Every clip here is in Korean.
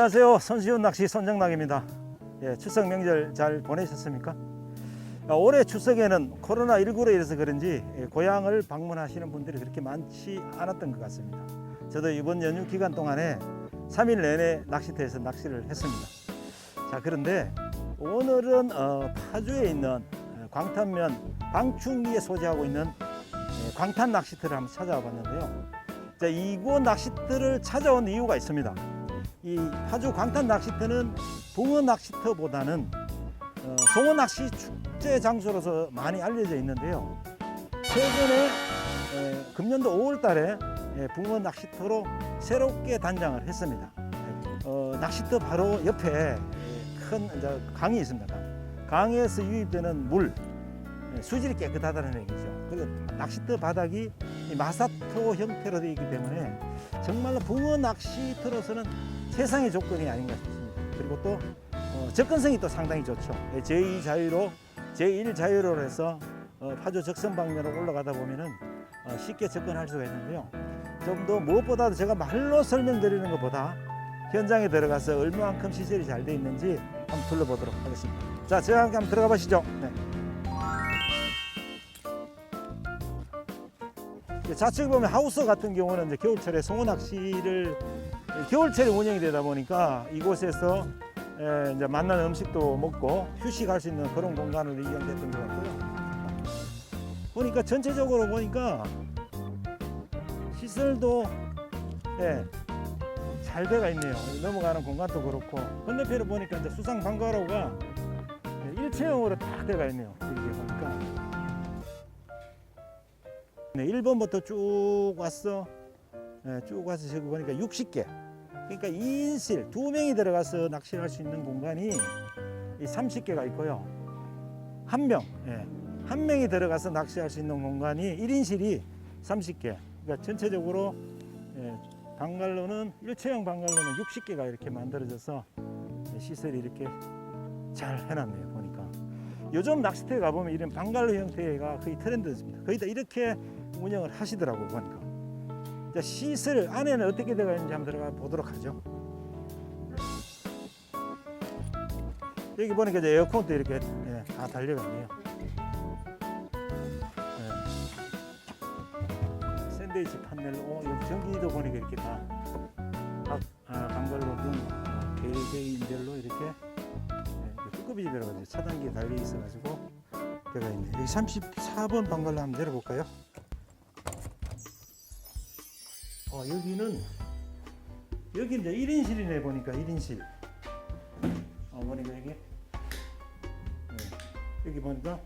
안녕하세요. 손시훈 낚시 손정락입니다. 예, 추석 명절 잘 보내셨습니까? 아, 올해 추석에는 코로나 19로 인해서 그런지 예, 고향을 방문하시는 분들이 그렇게 많지 않았던 것 같습니다. 저도 이번 연휴 기간 동안에 3일 내내 낚시터에서 낚시를 했습니다. 자 그런데 오늘은 어, 파주에 있는 어, 광탄면 방충리에 소재하고 있는 예, 광탄 낚시터를 한번 찾아와 봤는데요. 자, 이곳 낚시터를 찾아온 이유가 있습니다. 이 파주 광탄 낚시터는 붕어 낚시터보다는 어, 송어 낚시 축제 장소로서 많이 알려져 있는데요. 최근에 에, 금년도 5월 달에 예, 붕어 낚시터로 새롭게 단장을 했습니다. 예, 어, 낚시터 바로 옆에 예, 큰 이제 강이 있습니다. 강에서 유입되는 물 예, 수질이 깨끗하다는 얘기죠. 그리고 낚시터 바닥이 이 마사토 형태로 되어 있기 때문에 정말로 붕어 낚시터로서는 최상의 조건이 아닌가 싶습니다. 그리고 또 어, 접근성이 또 상당히 좋죠. 예, 제2 자유로 제1 자유로로 해서 어, 파주 적선 방면으로 올라가다 보면은 어, 쉽게 접근할 수가 있는데요. 좀 더 무엇보다도 제가 말로 설명드리는 것보다 현장에 들어가서 얼마만큼 시설이 잘 돼 있는지 한번 둘러보도록 하겠습니다. 자, 저와 함께 한번 들어가 보시죠. 네. 좌측에 보면 하우스 같은 경우는 이제 겨울철에 송어 낚시를 겨울철에 운영이 되다 보니까 이곳에서 에, 이제 맛나는 음식도 먹고 휴식할 수 있는 그런 공간으로 이용됐던 것 같고요. 보니까 전체적으로 보니까 시설도 예, 잘 돼가 있네요. 넘어가는 공간도 그렇고 건너편에 보니까 이제 수상 방과로가 예, 일체형으로 딱 돼가 있네요. 이렇게 보니까 네, 1번부터 쭉 왔어. 예, 쭉 와서 저기 보니까 60개. 그러니까 2인실 두 명이 들어가서 낚시를 할 수 있는 공간이 이 30개가 있고요. 한 명, 예, 한 명이 들어가서 낚시할 수 있는 공간이 1인실이 30개. 그러니까 전체적으로 예, 방갈로는 일체형 방갈로는 60개가 이렇게 만들어져서 시설이 이렇게 잘 해놨네요. 보니까 요즘 낚시터에 가보면 이런 방갈로 형태가 거의 트렌드입니다. 거의 다 이렇게 운영을 하시더라고요. 보니까. 자, 시설 안에는 어떻게 되어 있는지 한번 들어가 보도록 하죠. 여기 보니까 이제 에어컨도 이렇게 예, 다 달려가 있네요. 예. 샌드위치 판넬로 전기도 보니까 이렇게 다 각, 아, 방갈로 등 어, 개개인별로 이렇게 예, 뚜껑이 집이라고 하죠. 차단기 달려 있어가지고 되가 있네. 여기 34번 방갈로 한번 내려볼까요? 어, 여기는 여기 이제 1인실이네 보니까 1인실. 어, 보니까 여기 네, 여기 보니까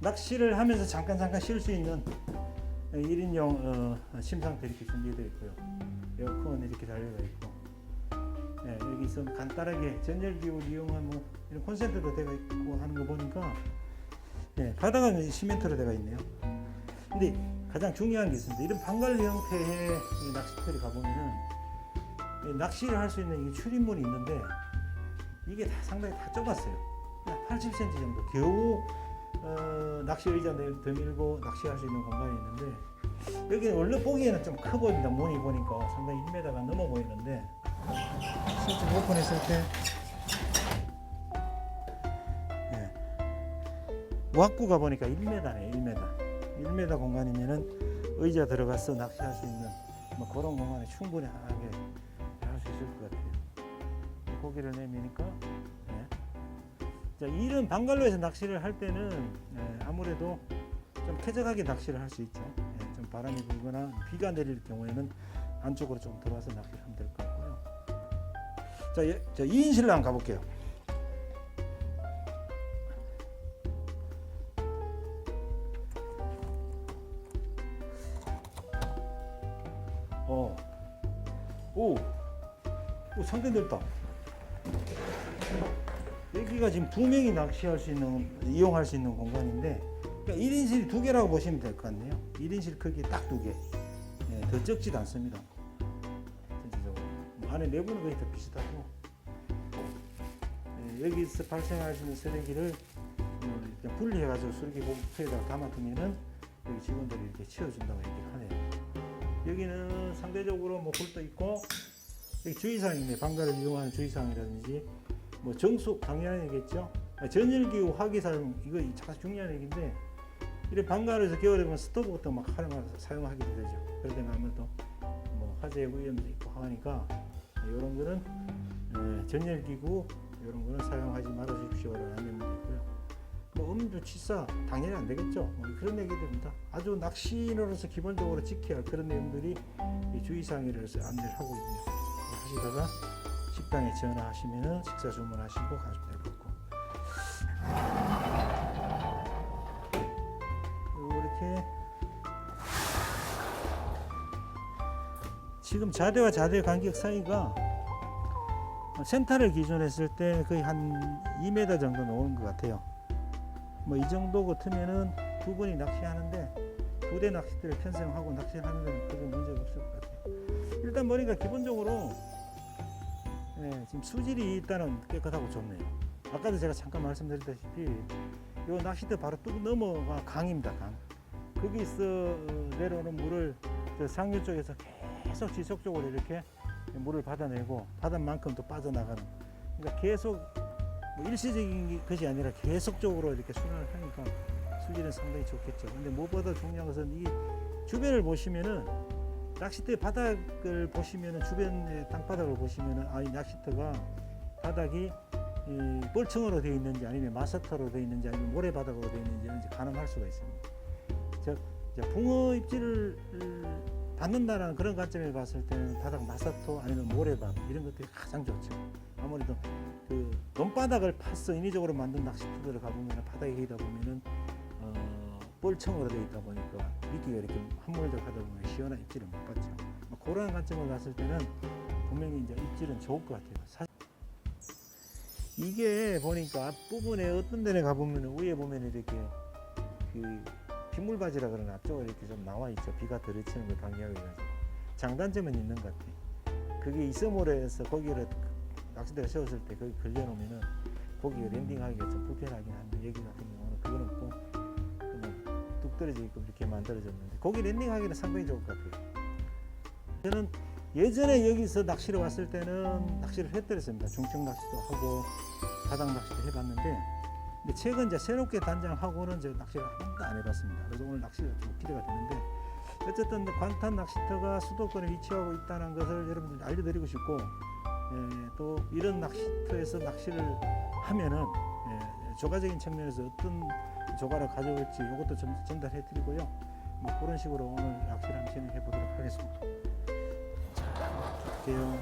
낚시를 하면서 잠깐 잠깐 쉴 수 있는 1인용 어, 침상도 이렇게 준비되어 있고요. 에어컨 이렇게 달려가 있고. 네, 여기 있어 간단하게 전열기구 이용한 뭐 이런 콘센트도 되어 있고 하는 거 보니까 네, 바닥은 시멘트로 되어 있네요. 근데 가장 중요한 게 있습니다. 이런 방갈로 형태의 이 낚시터에 가보면은 이 낚시를 할 수 있는 이 출입문이 있는데 이게 다 상당히 다 좁았어요. 80cm 정도 겨우 어, 낚시 의자 내- 드밀고 낚시할 수 있는 공간이 있는데 여기는 원래 보기에는 좀 커 보입니다. 문이 보니까 상당히 1m가 넘어 보이는데 실제 오픈했을 때 네. 왁구가 보니까 1m네 1m. 1m 공간이면은 의자 들어가서 낚시할 수 있는 뭐 그런 공간에 충분히 하게 할 수 있을 것 같아요. 고기를 내미니까 네. 자, 이런 방갈로에서 낚시를 할 때는 네, 아무래도 좀 쾌적하게 낚시를 할 수 있죠. 네, 좀 바람이 불거나 비가 내릴 경우에는 안쪽으로 좀 들어와서 낚시를 하면 될 것 같고요. 자, 예, 자 2인실로 한번 가볼게요. 넓다. 여기가 지금 두 명이 낚시할 수 있는, 이용할 수 있는 공간인데, 그러니까 1인실이 두 개라고 보시면 될 것 같네요. 1인실 크기 딱 두 개. 예, 더 적지도 않습니다. 전체적으로. 뭐 안에 내부는 거의 다 비슷하고, 예, 여기서 발생할 수 있는 쓰레기를 음, 그냥 분리해가지고 쓰레기 봉투에다가 담아두면은 여기 직원들이 이렇게 치워준다고 얘기를 하네요. 여기는 상대적으로 뭐 굴도 있고 주의사항이네. 방가를 이용하는 주의사항이라든지 뭐 정수 당연한 얘기겠죠. 아, 전열기구 화기 사용 이거 아주 중요한 얘기인데 이런 방가에서 겨울에 보면 스토브 같은 거막 활용해서 사용하게 되죠. 그럴 때는 아무래도 뭐 화재 위험도 있고 하니까 이런 거는 예, 전열기구 이런 거는 사용하지 말아 주십시오라는 안내문도 있고요. 뭐 음주 치사 당연히 안 되겠죠. 뭐 그런 얘기들입니다. 아주 낚시인으로서 기본적으로 지켜야 할 그런 내용들이 이 주의사항이라서 안내를 하고 있네요. 하시다가 식당에 전화하시면은 식사 주문하시고 가시면 될 것 같고. 이렇게 지금 자대와 자대 간격 사이가 센터를 기준 했을 때 거의 한 2m 정도 나오는 것 같아요. 뭐 이 정도 같으면은 두 분이 낚시하는데 두 대 낚싯대를 편성하고 낚시를 하는 데는 크게 문제가 없을 것 같아요. 일단 보니까 기본적으로 예, 지금 수질이 일단은 깨끗하고 좋네요. 아까도 제가 잠깐 말씀드렸다시피 이 낚싯대 바로 뚝 넘어가 강입니다. 강. 거기서 어, 내려오는 물을 저 상류 쪽에서 계속 지속적으로 이렇게 물을 받아내고 바닷만큼 또 빠져나가는. 그러니까 계속 뭐 일시적인 것이 아니라 계속적으로 이렇게 순환을 하니까 수질은 상당히 좋겠죠. 근데 무엇보다 중요한 것은 이 주변을 보시면은 낚싯대 바닥을 보시면은 주변의 땅바닥을 보시면은 아이 낚싯대가 바닥이 이 뻘층으로 되어 있는지 아니면 마사터로 되어 있는지 아니면 모래바닥으로 되어 있는지 가늠할 수가 있습니다. 즉 붕어 입질을 받는다는 그런 관점에 봤을 때는 바닥 마사토 아니면 모래바닥 이런 것들이 가장 좋죠. 아무래도 그 논바닥을 파서 인위적으로 만든 낚시터들을 가보면 바닥에 있다 보면은 어, 뻘청으로 되어 있다 보니까 미끼가 이렇게 함몰적 하다 보면 시원한 입질을 못 받죠. 뭐 그런 관점을 봤을 때는 분명히 이제 입질은 좋을 것 같아요. 사- 이게 보니까 앞부분에 어떤 데에 가보면 위에 보면 이렇게 그 빗물바지라 그러나 앞쪽에 이렇게 좀 나와 있죠. 비가 들이치는 걸 방지하기 위해서. 장단점은 있는 것 같아요. 그게 이서모래에서 거기를 낚싯대를 세웠을 때 거기 걸려놓으면은 거기 랜딩하기가 좀 불편하긴 한데 여기 같은 떨어지게끔 이렇게 만들어졌는데 거기 랜딩하기는 상당히 좋을 것 같아요. 저는 예전에 여기서 낚시를 왔을 때는 낚시를 했더랬습니다. 중증 낚시도 하고 바닥 낚시도 해봤는데 근데 최근 이제 새롭게 단장하고는 이제 낚시를 한 번도 안 해봤습니다. 그래서 오늘 낚시가 좀 기대가 되는데 어쨌든 광탄 낚시터가 수도권에 위치하고 있다는 것을 여러분들 알려드리고 싶고 예, 또 이런 낚시터에서 낚시를 하면은 예, 조가적인 측면에서 어떤 조가를 가져올지 이것도 좀 전달해 드리고요. 뭐 그런 식으로 오늘 낚시를 한번 진행해 보도록 하겠습니다. 자, 볼게요.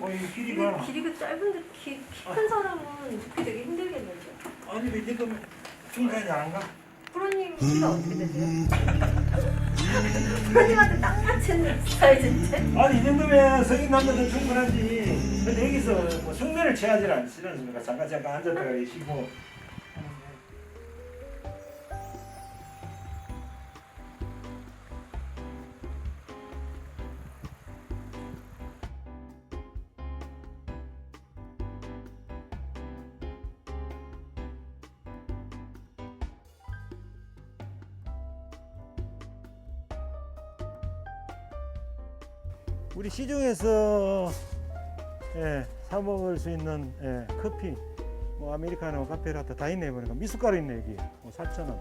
어, 이 길이가 길이가 짧은데 키큰 사람은 눕기 되게 힘들겠는데. 아니 왜 지금 중간이 안 가? 프로님 키가 어떻게 되세요? 프로님한테 딱 맞춘 사이즈인데. 아니 이 정도면 성인 남자도 충분하지. 근데 여기서 뭐 흉내를 취하지 않습니까? 잠깐 잠깐 앉았다가 쉬고. 우리 시중에서 예, 사 먹을 수 있는 예, 커피, 뭐 아메리카노, 카페라떼 다 있네 보니까 미숫가루 있네 여기. 뭐 4천 원.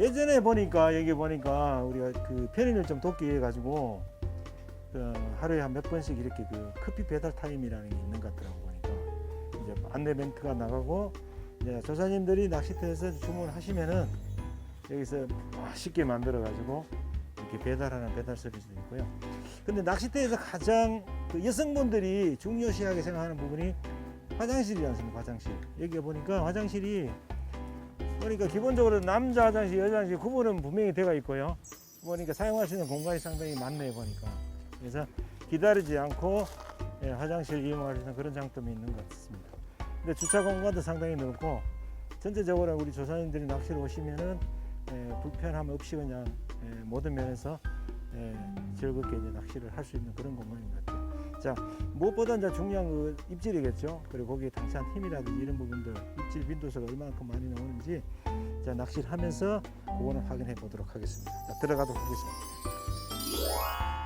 예. 예전에 보니까 여기 보니까 우리가 그 편의를 좀 돕기 위해 가지고 그 하루에 한 몇 번씩 이렇게 그 커피 배달 타임이라는 게 있는 것 같더라고 보니까 이제 안내 멘트가 나가고 이제 조사님들이 낚시터에서 주문하시면은 여기서 맛있게 만들어 가지고 이렇게 배달하는 배달 서비스도 있고요. 근데 낚시터에서 가장 그 여성분들이 중요시하게 생각하는 부분이 화장실이지 않습니까? 화장실. 여기 보니까 화장실이 그러니까 기본적으로 남자 화장실, 여자 화장실 구분은 분명히 되어 있고요. 보니까 사용할 수 있는 공간이 상당히 많네 보니까. 그래서 기다리지 않고 예, 화장실 이용할 수 있는 그런 장점이 있는 것 같습니다. 근데 주차 공간도 상당히 넓고 전체적으로 우리 조사님들이 낚시를 오시면은 예, 불편함 없이 그냥 예, 모든 면에서 예, 즐겁게 이제 낚시를 할 수 있는 그런 공간인 것 같아요. 자, 무엇보다 이제 중요한 그 입질이겠죠. 그리고 거기에 당찬 힘이라든지 이런 부분들, 입질 빈도수가 얼마만큼 많이 나오는지 자, 낚시를 하면서 그거는 확인해 보도록 하겠습니다. 자, 들어가도록 하겠습니다.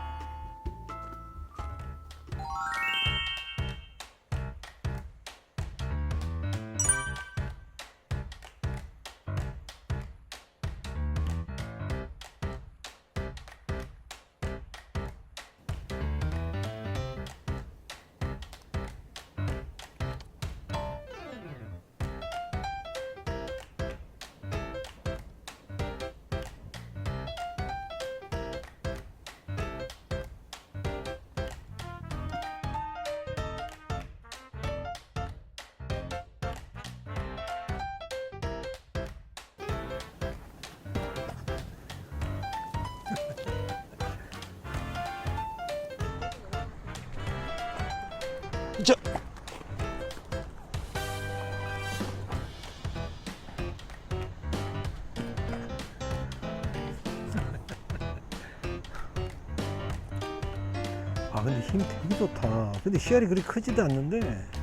자. 아 근데 힘 되게 좋다. 근데 씨알이 그리 크지도 않는데.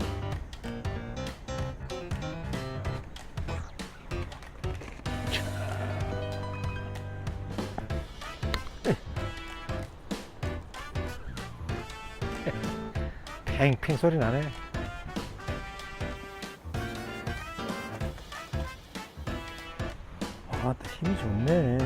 팽팽 소리 나네. 아, 또 힘이 좋네.